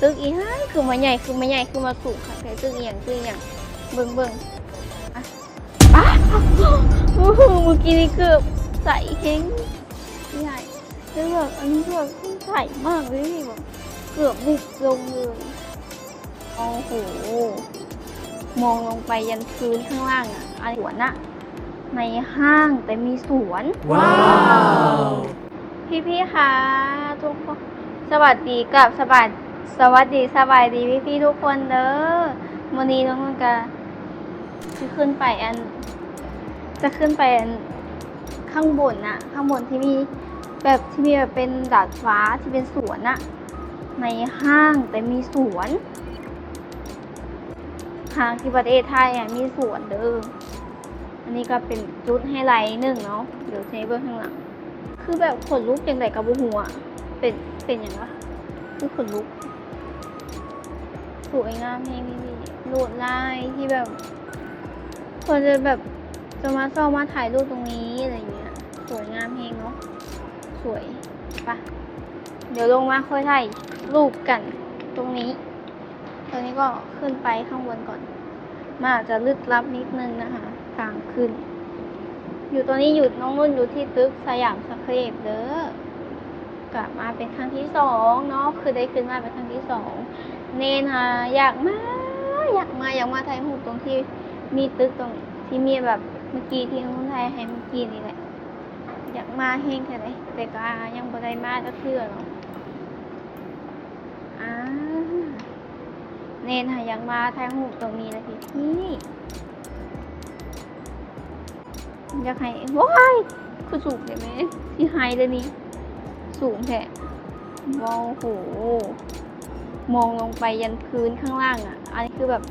ตึกอีห้ายคือมาใหญ่คือมาใหญ่คือมาสูงค่ะแต่ตึกอีหยังตึกอีหยังเบิ่งเบิ่งอะป้าโอ้โหเมื่อกี้นี่เกือบใส่เฮงใหญ่แล้วแบบอันนี้แบบใส่มากเลยพี่แบบเกือบบุกลงเลยโอ้โหมองลงไปยันพื้นข้างล่างอะอันสวนอะในห้างแต่มีสวน ว้าว พี่พี่ๆคะทุกคนสวัสดีกับสวัสดี สวัสดีสบายดีพี่พี่ทุกคนเด้อวันนี้น้องมันกะจะขึ้นไปอัน จะขึ้นไปอันข้างบนน่ะ ข้างบนที่มีแบบที่มีแบบเป็นดาดฟ้าที่เป็นสวนน่ะ ในห้างแต่มีสวนห้างที่ประเทศไทยอะมีสวนเด้ออันนี้ก็เป็นจุดไฮไลท์หนึ่งเนาะเดี๋ยวเทเบอร์ข้างหลัง คือแบบขนลุกอย่างไรกับบูหัวเป็นเป็นอย่างวะคือขนลุก สวยงามเพลงนี้โหลดลายที่แบบคนจะแบบจะมาซ่อมมาถ่ายรูปตรงนี้อะไรเงี้ย สวยงามเพลงเนาะสวยปะเดี๋ยวลงมาค่อยถ่ายรูปกันตรงนี้ตรงนี้ก็ขึ้นไปข้างบนก่อนมาอาจจะลึกลับนิดนึงนะคะ ทางขึ้น อยู่ตอนนี้อยู่น้องนุ่นอยู่ที่ตึกสยามสเครปเด้อกลับมาเป็นครั้งที่สองเนาะคือได้ขึ้นมาเป็นครั้งที่สอง เนนค่ะอยากมาอยากมาอยากมาถ่ายรูตรงที่มีตึกตรงที่มีแบบเมื่อกี้ที่คน้องถ่ายให้เมื่อกี้นี่แหละอยากมาเฮงแค่ไหนแต่ก็ยังบ่ได้มาจะเชื่อเนาะอ่าเนนค่ะอยากมาถ่ายรูตรงนี้เลยพี่พี่อยากให้ว้ายคือสูงเลยไหมที่ไฮเลยนี่สูงแท้ว้าวโห มองลงไปยันพื้นข้างล่างอะ อันนี้คือแบบ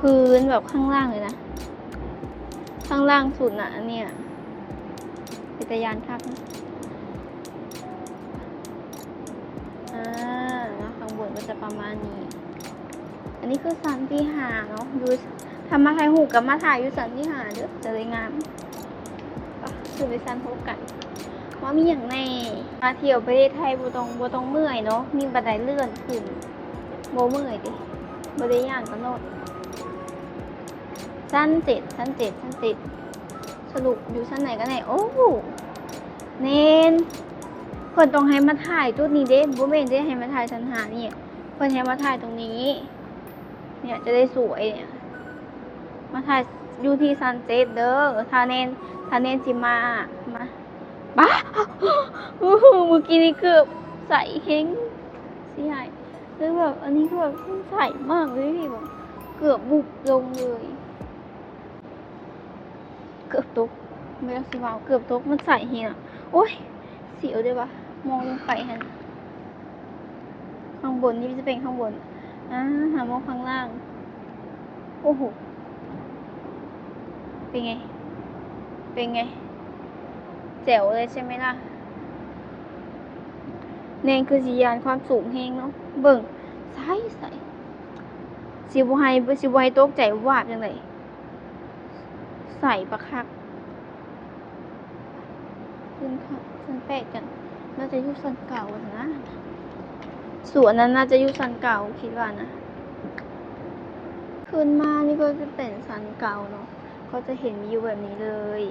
พื้นแบบข้างล่างเลยนะ ข้างล่างสุดน่ะอันเนี่ยเป็นตะยานคักนะอ่าแล้วข้างบนก็จะประมาณนี้ อันนี้คือสันที่หาเนาะดูทำมาถ่ายหูกับมาถ่ายอยู่สันที่หาเด้อจะเลยงามไปคือไปสันพบกัน ว่ามีอย่างแน่มาเที่ยวประเทศไทยบ่ต้องบ่ต้องเมื่อยเนาะมีบันไดเลื่อนขึ้นบ่เมื่อยดิบ่ได้ย่านกันโนดชั้นเจ็ดชั้นเจ็ดชั้นเจ็ดสรุปอยู่ชั้นไหนกันไหนโอ้เนนเพิ่นต้องให้มาถ่ายจุดนี้เด้บ่แม่นเด้ให้มาถ่ายชั้นหานี่เพิ่นให้มาถ่ายตรงนี้ เนี่ยจะได้สวยเนี่ยมาถ่ายอยู่ที่ซันเจ็ดเด้อถ้าเนนถ้าเนนสิมามา บ้าโอ้โหเมื่อกี้นี่เกือบใส่เฮงเสียหายแล้วแบบอันนี้ก็แบบใส่มากเลยพี่แบบเกือบบุบลงเลย เกือบตกไม่ต้องสิวาวเกือบตกมันใส่เฮงอะโอ้ยเสียวด้วยวะมองลงไปฮันข้างบนนี่จะเป็นข้างบนอ่าหามองข้างล่าง โอ้โหเป็นไง เป็นไง แจ๋วเลยใช่ไหมล่ะเนนคือสียานความสูงแหงเนาะเบิ่งใส่ใส่สิบไฮสิบไฮตกใจวาบจังเลยใส่ประคักขึ้นค่ะสันแปดกันน่าจะยุสันเก่านะสวนนั้นน่าจะยุสันเก่าคิดว่านะขึ้นมานี่ก็จะเป็นสันเก่าเนาะก็จะเห็นวิวแบบนี้เลย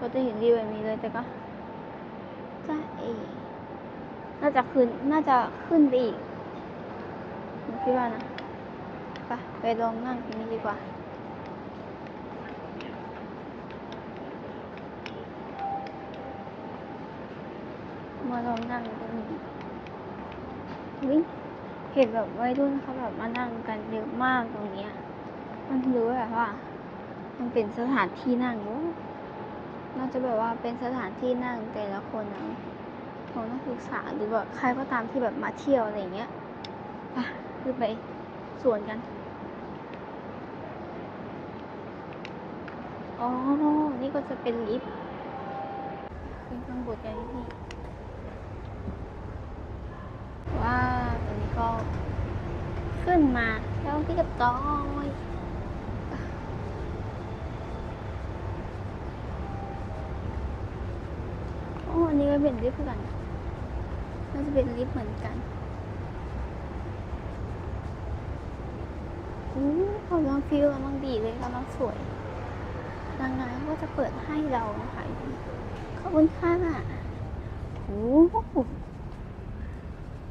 ก็จะเห็นวิวแบบนี้เลยแต่ก็จะเอน่าจะขึ้น น่าจะขึ้นไปอีกคิดว่านะไปไปลองนั่งตรงนี้ดีกว่ามาลองนั่งตรงนี้อุ๊ยเห็นแบบวัยรุ่นเขาแบบมานั่งกันเยอะมากตรงเนี้ยมันรู้แบบว่า มันเป็นสถานที่นั่งวะ น่าจะแบบว่าเป็นสถานที่นั่งแต่ละคนนะของนักศึกษาหรือว่าใครก็ตามที่แบบมาเที่ยวอะไรเงี้ยไปขึ้นไปสวนกัน อ๋อ นี่ก็จะเป็นลิฟต์ขึ้นข้างบนกันพี่ว้าตอนนี้ก็ขึ้นมาแล้วพี่กับต้อย จะเป็นลิฟต์กันน่าจะเป็นลิฟต์เหมือนกันอู้กำลังฟิลกำลังดีเลยกำลังสวยนางงามก็จะเปิดให้เราค่ะขอบคุณค่ะโอ้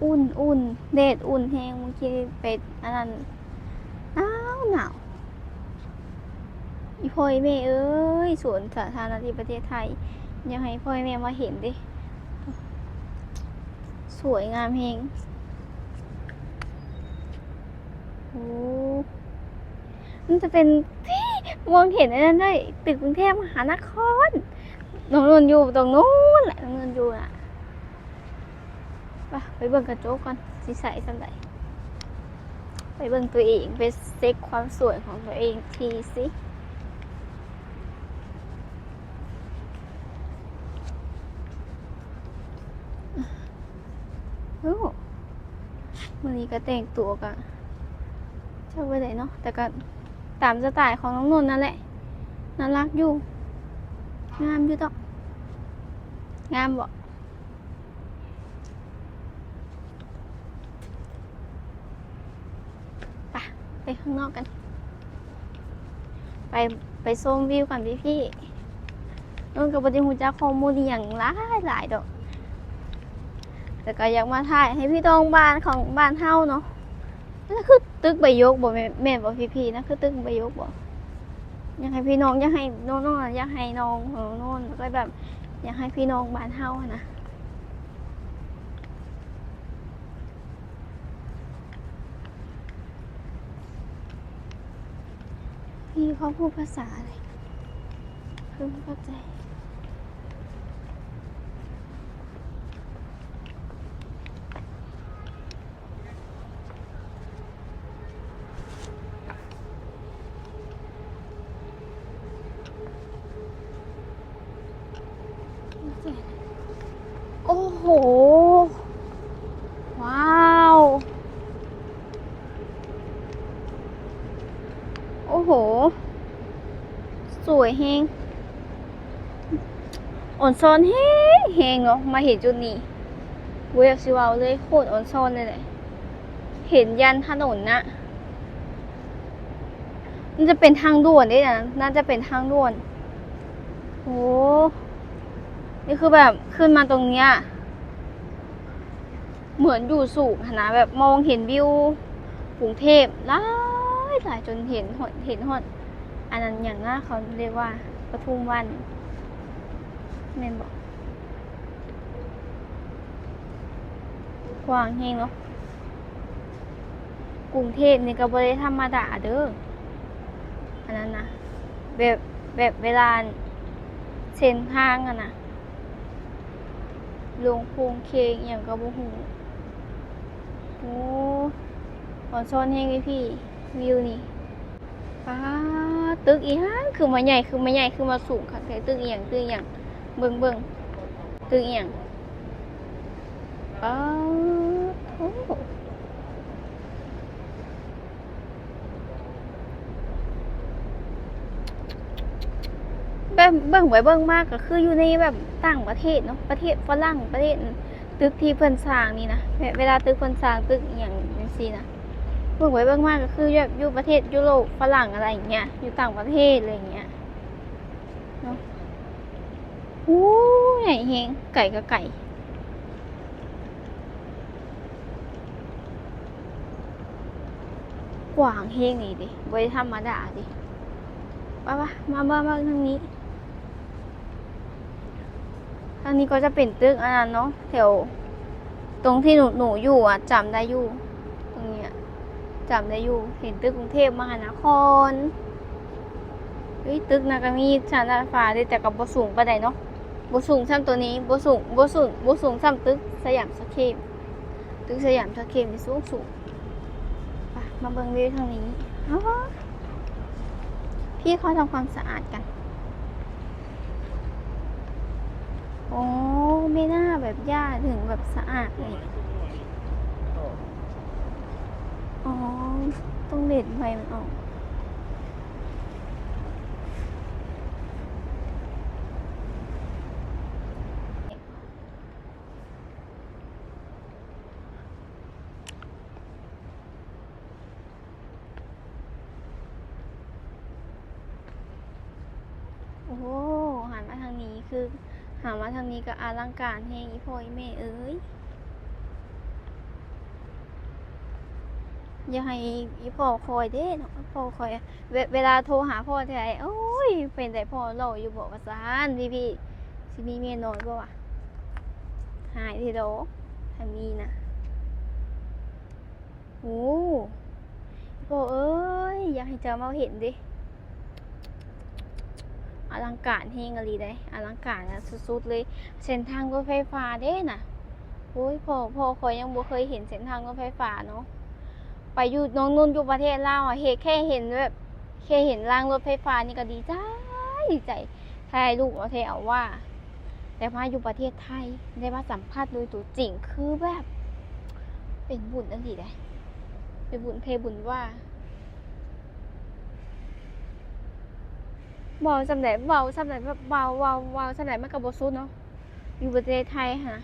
อุ่นอุ่นเดดอุ่นแหงเมื่อกี้ไปอันนั้นหนาวหนาวอีพอยเมเอ้ยสวนสาธารณะที่ประเทศไทย อยาให้พ่อแม่มาเห็นดิ สวยงามเฮงโอ้มันจะเป็นที่มองเห็นอันนั้นได้ตึกกรุงเทพมหานครน้องนนอยู่ตรงนู้นแหละน้องนนอยู่น่ะไปไปเบิ่งกระจกก่อนสิใส่สันใดไปเบิ่งตัวเองไปเซ็กความสวยของตัวเองทีสิโอ้ วันนี้ก็แต่งตัวกันชอบไปไหนเนาะแต่ก็ตามสไตล์ของน้องนนท์นั่นแหละน่ารักอยู่ งามอยู่ดอกงามบ่ไปไปข้างนอกกัน ไปไปชมวิวกันพี่พี่ๆนนกับบริหูจักข้อมูลอย่างหลายหลายดอก แต่ก็อยากมาถ่ายให้พี่ตองบ้านของบ้านเฮาเนาะนั่นคือตึกใบยกบ่แม่แม่นบ่พี่พี่ๆนะคือตึกใบยกบ่อยากให้พี่น้องอยากให้น้องๆอยากให้น้องของโน่นแล้วก็แบบ อยากให้พี่น้องบ้านเฮานะพี่เขาพูดภาษาอะไรคือไม่เข้าใจ ห ว้าว โอ้โห สวยแฮงอ่อนซอนแฮงแฮงเนาะมาเห็นจุดนี้ เวยากสิวาเลยโคตรอ่อนซอนเลยแหละเห็นยันถนนนะมันจะเป็นทางด่วนด้วยนะ น่าจะเป็นทางด่วน โอ้นี่คือแบบขึ้นมาตรงเนี้ย เหมือนอยู่สูงนะแบบมองเห็นวิวกรุงเทพหลายหลายจนเห็นหดเห็นหดอันนั้นอย่างน่าเขาเรียกว่าปทุมวันเมนบอกกว้างเฮงเนาะกรุงเทพนี่ก็บริธรรมดาเด้ออันนั้นนะแบบแบบเวลาเส้นทางอะนะลงโคงเคงอย่างกับบุหู โอ้ขอนซ้อนแห้งเลยพี่ วิวนี่ป้าตึกอีห้างคือมาใหญ่คือมาใหญ่คือมาสูงค่ะแต่ตึกอีหยังตึกอีหยังเบิ่งเบิ่งตึกอีหยังป้าโอ้แบบเบิ่งไว้เบิ่งมากก็คืออยู่ในแบบต่างประเทศเนาะประเทศฝรั่งประเทศ ตึกที่เพิ่นสร้างนี่นะเวลาตึกเพิ่นสร้างตึกอย่างจังซี่นะเบิ่งไว้เบิ่งมากก็คือแบบอยู่ประเทศยุโรปฝรั่งอะไรอย่างเงี้ยอยู่ต่างประเทศอะไรอย่างเงี้ยเนาะโอ้ใหญ่เฮงไก่กับไก่กว้างเฮงนี่ดิบ่ได้ธรรมดาดิไปปะมามามาทางนี้ ทางนี้ก็จะเป็นตึกอันนั้นเนาะแถว ตรงที่หนูหนูอยู่อะจำได้อยู่ ตรงเนี้ยจำได้อยู่ เห็นตึกกรุงเทพมหานครเฮ้ยตึกนะก็มีชั้นดาดฟ้าด้แต่กับบสูงปานใดเนาะบสูงซ้ำตัวนี้บสูงบสูงบสูงซ้ำตึกสยามสแควร์ตึกสยามสแควร์นี่สูงสูงมาเบิ่งวิวทางนี้พี่เขาทำความสะอาดกัน โอ้ไม่น่าแบบหญ้าถึงแบบสะอาดเลย อ๋อ ต้องเด็ดไฟมันออก โอ้ หันมาทางนี้คือามาทางนี้ก็อลังการแฮงอีพ่ออีแม่เอ้ยอย่าให้อีพ่อคอยเด้นะพ่อคอยเวเวลาโทรหาพ่อทีไรโอ้ยเป็นแต่พ่อเราอยู่บอกว่าซานพี่พี่สิมีเมียน้อยบ่วะหายทีโดถ้ามีนะโอ้พ่อเอ้ยอยากให้เจ้ามาเห็นดิ อลังการเฮงอหลีได้อลังการนะสุดๆเลยเส้นทางรถไฟฟ้าเด้น่ะโอ้ยพ่อพ่อคอยยังบ่เคยเห็นเส้นทางรถไฟฟ้าเนาะไปอยู่น้องนุ่นอยู่ประเทศลาวอะเฮแค่เห็นแบบแค่เห็นรางรถไฟฟ้านี่ก็ดีใจดีใจถ่ายรูปเอาเทเอาว่า แต่มาอยู่ประเทศไทยได้มาสัมภาษณ์โดยตัวจริงคือแบบ เป็นบุญอันดีเลยเป็นบุญเทบุญว่า เบาสำเร็จเบาสำเร็จแบบเบาเบาเบาสำเร็จมันกับบสุดเนาะอยู่ประเทศไทยฮะ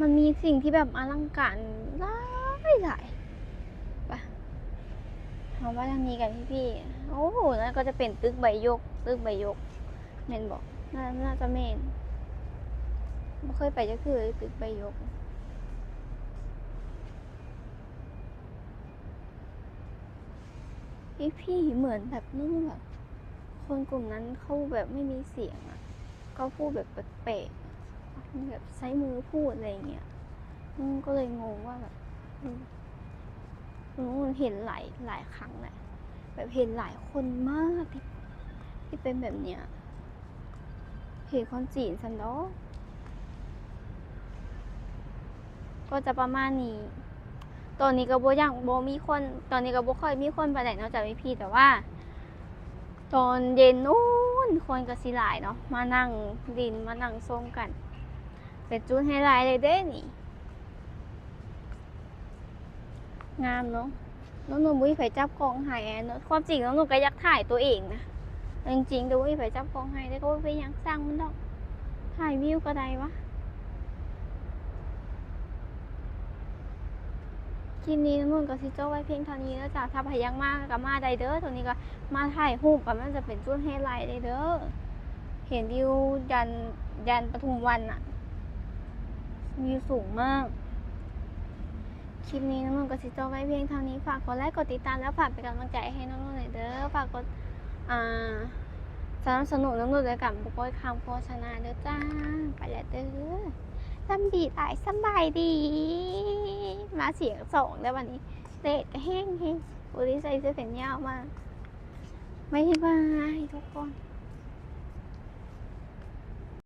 มันมีสิ่งที่แบบอลังการหลายหลายไปะเอาว่าทางนี้กันพี่พี่โอ้โหนั่นก็จะเป็นตึกใบยก ตึกใบยกเมนบอกน่าน่าจะเมนไม่เคยไปจะคือตึกใบยกพี่พี่เหมือนแบบนู่นแบบ คนกลุ่มนั้นเขาแบบไม่มีเสียงอะเขาพูดแบบแปลกๆแบบใช้มือพูดอะไรเงี้ยก็เลยงงว่าแบบอืมอืมเห็นหลายหลายครั้งแหละแบบเห็นหลายคนมากที่ที่เป็นแบบเนี้ยเห็นคนจีนสันเนาะก็จะประมาณนี้ ตอนนี้ก็บ่ยังบ่มีคน ตอนนี้ก็บ่ค่อยมีคนไปไหนนอกจากพี่แต่ว่า ตอนเย็นนู้นคนก็สิหลายเนาะมานั่งดินมานั่งส้มกัน เป็นจุดไฮไลท์เลยเด้นี่ งามเนาะน้องหนุ่มวิไผจับกล้องให้เนอะความจริงน้องหนุ่มก็อยากถ่ายตัวเองนะจริงๆแต่ว่าไผจับกล้องให้แต่ก็ไปยังสร้างมันดอกถ่ายวิวก็ได้วะ ลิปนี้นุ่นก็สิจบไว้เพียงเท่านี้แล้วจ้ะถ้าพยังมากก็มาได้เด้อตรงนี้ก็มาถ่ายรูปกันมันจะเป็นจุดไฮไลท์ได้เด้อเห็นวิวยันยันปทุมวันอะวิวสูงมาก คลิปนี้น้องนุ่นก็สิจบไว้เพียงเท่านี้ฝากกดไลค์กดติดตามแล้วฝากเป็นกำลังใจให้น้องนุ่นหน่อยเด้อฝากกดอ่าสนับสนุนน้องนุ่นด้วยกันบุกโกยคำโฆษณาเด้อจ้าไปแล้วเด้อ สำดีหลายสบายดี มาเสียงสองแล้ววันนี้เตะแห้งแห้งบุรีใส่เสื้อแขนยาวมากไม่บายทุกคน